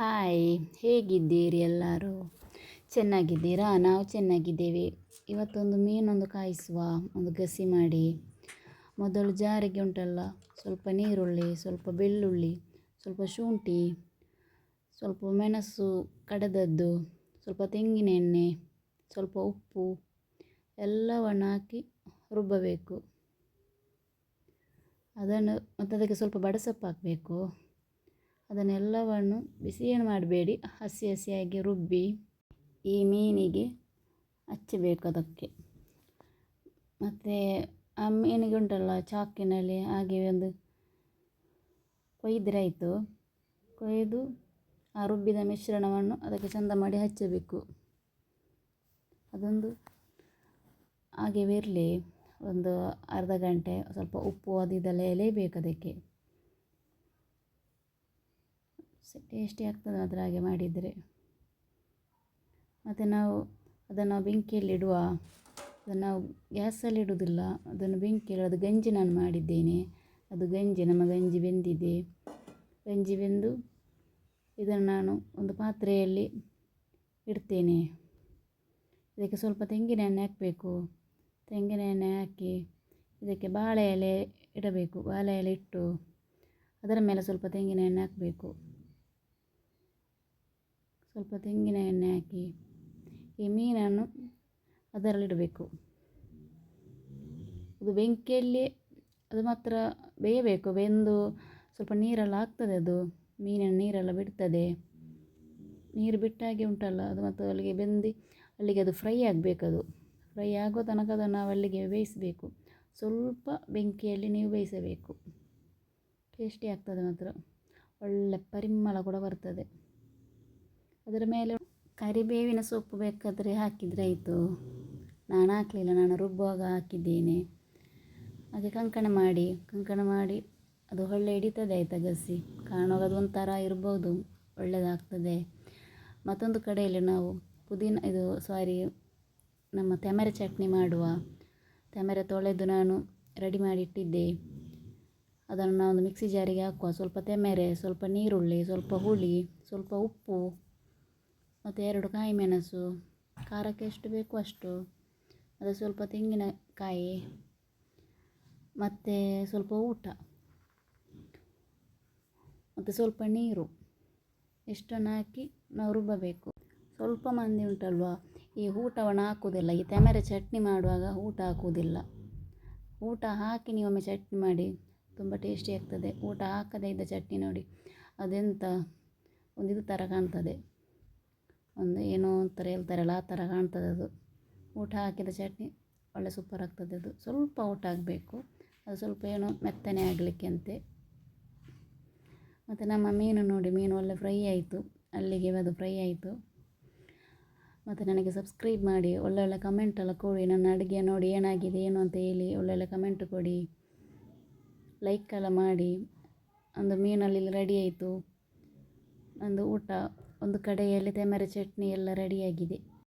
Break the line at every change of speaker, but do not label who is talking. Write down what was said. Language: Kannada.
ಹಾಯ್, ಹೇಗಿದ್ದೀರಿ ಎಲ್ಲರೂ? ಚೆನ್ನಾಗಿದ್ದೀರಾ? ನಾವು ಚೆನ್ನಾಗಿದ್ದೇವೆ. ಇವತ್ತೊಂದು ಮೀನೊಂದು ಕಾಯಿಸುವ, ಒಂದು ಗಸಿ ಮಾಡಿ. ಮೊದಲು ಜಾರಿಗೆ ಉಂಟಲ್ಲ, ಸ್ವಲ್ಪ ನೀರುಳ್ಳಿ, ಸ್ವಲ್ಪ ಬೆಳ್ಳುಳ್ಳಿ, ಸ್ವಲ್ಪ ಶುಂಠಿ, ಸ್ವಲ್ಪ ಮೆಣಸು ಕಡದದ್ದು, ಸ್ವಲ್ಪ ತೆಂಗಿನ ಎಣ್ಣೆ, ಸ್ವಲ್ಪ ಉಪ್ಪು, ಎಲ್ಲವನ್ನು ಹಾಕಿ ರುಬ್ಬಬೇಕು. ಅದನ್ನು ಮತ್ತು ಅದಕ್ಕೆ ಸ್ವಲ್ಪ ಬಡಸಪ್ಪು ಹಾಕಬೇಕು ಅದನ್ನೆಲ್ಲವನ್ನು ಬಿಸಿ ಏನು ಮಾಡಬೇಡಿ. ಹಸಿ ಹಸಿಯಾಗಿ ರುಬ್ಬಿ ಈ ಮೀನಿಗೆ ಹಚ್ಚಬೇಕು ಅದಕ್ಕೆ. ಮತ್ತು ಆ ಮೀನಿಗೆ ಉಂಟಲ್ಲ, ಚಾಕಿನಲ್ಲಿ ಹಾಗೆ ಒಂದು ಕೊಯ್ದರೆ ಆಯಿತು. ಕೊಯ್ದು ಆ ರುಬ್ಬಿದ ಮಿಶ್ರಣವನ್ನು ಅದಕ್ಕೆ ಚಂದ ಮಾಡಿ ಹಚ್ಚಬೇಕು. ಅದೊಂದು ಹಾಗೆ ಬಿರಲಿ ಒಂದು ಅರ್ಧ ಗಂಟೆ ಸ್ವಲ್ಪ ಉಪ್ಪು ಅದು ಇದೆಲ್ಲ ಎಲೆಬೇಕು ಅದಕ್ಕೆ. ಟೇಸ್ಟಿ ಆಗ್ತದೆ ಅದರ ಹಾಗೆ ಮಾಡಿದರೆ. ಮತ್ತು ನಾವು ಅದನ್ನು ಬೆಂಕಿಯಲ್ಲಿಡುವ, ಅದನ್ನು ನಾವು ಗ್ಯಾಸಲ್ಲಿ ಇಡುವುದಿಲ್ಲ ಅದನ್ನು ಬೆಂಕಿಯಲ್ಲಿ, ಅದು ಗಂಜಿ ನಾನು ಮಾಡಿದ್ದೇನೆ. ಅದು ಗಂಜಿ, ನಮ್ಮ ಗಂಜಿ ಬೆಂದಿದೆ. ಗಂಜಿ ಬೆಂದು ಇದನ್ನು ನಾನು ಒಂದು ಪಾತ್ರೆಯಲ್ಲಿ ಇಡ್ತೇನೆ. ಇದಕ್ಕೆ ಸ್ವಲ್ಪ ತೆಂಗಿನ ಎಣ್ಣೆ ಹಾಕಬೇಕು. ತೆಂಗಿನ ಎಣ್ಣೆ ಹಾಕಿ ಇದಕ್ಕೆ ಬಾಳೆ ಎಲೆ ಇಡಬೇಕು. ಬಾಳೆ ಎಲೆ ಇಟ್ಟು ಅದರ ಮೇಲೆ ಸ್ವಲ್ಪ ತೆಂಗಿನ ಎಣ್ಣೆ ಹಾಕಬೇಕು. ಸ್ವಲ್ಪ ತೆಂಗಿನ ಎಣ್ಣೆ ಹಾಕಿ, ಈ ಮೀನನ್ನು ಅದರಲ್ಲಿಡಬೇಕು. ಅದು ಬೆಂಕಿಯಲ್ಲಿ ಅದು ಮಾತ್ರ ಬೇಯಬೇಕು. ಬೆಂದು ಸ್ವಲ್ಪ ನೀರೆಲ್ಲ ಆಗ್ತದೆ ಅದು. ಮೀನಿನ ನೀರೆಲ್ಲ ಬಿಡ್ತದೆ. ನೀರು ಬಿಟ್ಟಾಗೆ ಉಂಟಲ್ಲ, ಅದು ಮತ್ತು ಅಲ್ಲಿಗೆ ಬೆಂದು ಅಲ್ಲಿಗೆ ಅದು ಫ್ರೈ ಆಗಬೇಕದು ಫ್ರೈ ಆಗೋ ತನಕ ಅದನ್ನು ನಾವು ಅಲ್ಲಿಗೆ ಬೇಯಿಸಬೇಕು. ಸ್ವಲ್ಪ ಬೆಂಕಿಯಲ್ಲಿ ನೀವು ಬೇಯಿಸಬೇಕು. ಟೇಸ್ಟಿ ಆಗ್ತದೆ ಮಾತ್ರ. ಒಳ್ಳೆ ಪರಿಮಳ ಕೂಡ ಬರ್ತದೆ. ಅದರ ಮೇಲೆ ಕರಿಬೇವಿನ ಸೊಪ್ಪು ಬೇಕಾದರೆ ಹಾಕಿದರೆ ಆಯಿತು. ನಾನು ಹಾಕಲಿಲ್ಲ, ನಾನು ರುಬ್ಬುವಾಗ ಹಾಕಿದ್ದೇನೆ. ಹಾಗೆ ಕಂಕಣ ಮಾಡಿ ಕಂಕಣ ಮಾಡಿ ಅದು ಒಳ್ಳೆ ಹಿಡಿತದೆ ಆಯಿತಾ ಗಸಿ. ಕಾಣುವಾಗ ಅದು ಒಂಥರ ಇರ್ಬೋದು ಒಳ್ಳೆಯದಾಗ್ತದೆ ಮತ್ತೊಂದು ಕಡೆಯಲ್ಲಿ ನಾವು ಪುದೀನ, ಇದು ಸಾರಿ ನಮ್ಮ ತೆಮರೆ ಚಟ್ನಿ ಮಾಡುವ. ತೆಮರೆ ತೊಳೆದು ನಾನು ರೆಡಿ ಮಾಡಿ ಇಟ್ಟಿದ್ದೆ ಅದನ್ನು ನಾವು ಮಿಕ್ಸಿ ಜಾರಿಗೆ ಹಾಕುವ. ಸ್ವಲ್ಪ ತೆಮೆರೆ, ಸ್ವಲ್ಪ ನೀರುಳ್ಳಿ, ಸ್ವಲ್ಪ ಹುಳಿ, ಸ್ವಲ್ಪ ಉಪ್ಪು. ಮತ್ತು ಎರಡು ಕಾಯಿ ಮೆಣಸು, ಖಾರಕ್ಕೆ ಎಷ್ಟು ಬೇಕು ಅಷ್ಟು. ಅದು ಸ್ವಲ್ಪ ತೆಂಗಿನಕಾಯಿ ಮತ್ತು ಸ್ವಲ್ಪ ಊಟ. ಮತ್ತು ಸ್ವಲ್ಪ ನೀರು. ಇಷ್ಟನ್ನು ಹಾಕಿ ನಾವು ರುಬ್ಬಬೇಕು. ಸ್ವಲ್ಪ ಮಂದಿ ಉಂಟಲ್ವ, ಈ ಊಟವನ್ನು ಹಾಕುವುದಿಲ್ಲ. ಈ ತೆಮರೆ ಚಟ್ನಿ ಮಾಡುವಾಗ ಊಟ ಹಾಕುವುದಿಲ್ಲ. ಊಟ ಹಾಕಿ ನೀವೊಮ್ಮೆ ಚಟ್ನಿ ಮಾಡಿ, ತುಂಬ ಟೇಸ್ಟಿ ಆಗ್ತದೆ. ಊಟ ಹಾಕದೇ ಇದ್ದ ಚಟ್ನಿ ನೋಡಿ, ಅದೆಂತ? ಒಂದು ಇದು ಥರ ಕಾಣ್ತದೆ. ಒಂದು ಏನೋ ಒಂಥರ ಹೇಳ್ತಾರಲ್ಲ ಆ ಥರ ಕಾಣ್ತದೆ ಅದು. ಊಟ ಹಾಕಿದ ಚಟ್ನಿ ಒಳ್ಳೆ ಸೂಪರ್ ಆಗ್ತದೆ ಅದು. ಸ್ವಲ್ಪ ಊಟ ಆಗಬೇಕು. ಅದು ಸ್ವಲ್ಪ ಏನೋ ಮೆತ್ತನೆ ಆಗಲಿಕ್ಕೆ ಅಂತೆ. ಮತ್ತು ನಮ್ಮ ಮೀನು ನೋಡಿ, ಮೀನು ಒಳ್ಳೆ ಫ್ರೈ ಆಯಿತು. ಅಲ್ಲಿಗೆ ಅದು ಫ್ರೈ ಆಯಿತು. ಮತ್ತು ನನಗೆ ಸಬ್ಸ್ಕ್ರೈಬ್ ಮಾಡಿ ಒಳ್ಳೊಳ್ಳೆ ಕಮೆಂಟ್ ಎಲ್ಲ ಕೊಡಿ. ನನ್ನ ಅಡುಗೆ ನೋಡಿ ಏನಾಗಿದೆ, ಏನು ಅಂತ ಹೇಳಿ ಒಳ್ಳೊಳ್ಳೆ ಕಮೆಂಟ್ ಕೊಡಿ. ಲೈಕ್ ಎಲ್ಲ ಮಾಡಿ. ಒಂದು ಮೀನಲ್ಲಿ ರೆಡಿ ಆಯಿತು. ಒಂದು ಊಟ ಒಂದು ಕಡೆಯಲ್ಲಿ ತೆಮರೆ ಚಟ್ನಿ ಎಲ್ಲ ರೆಡಿಯಾಗಿದೆ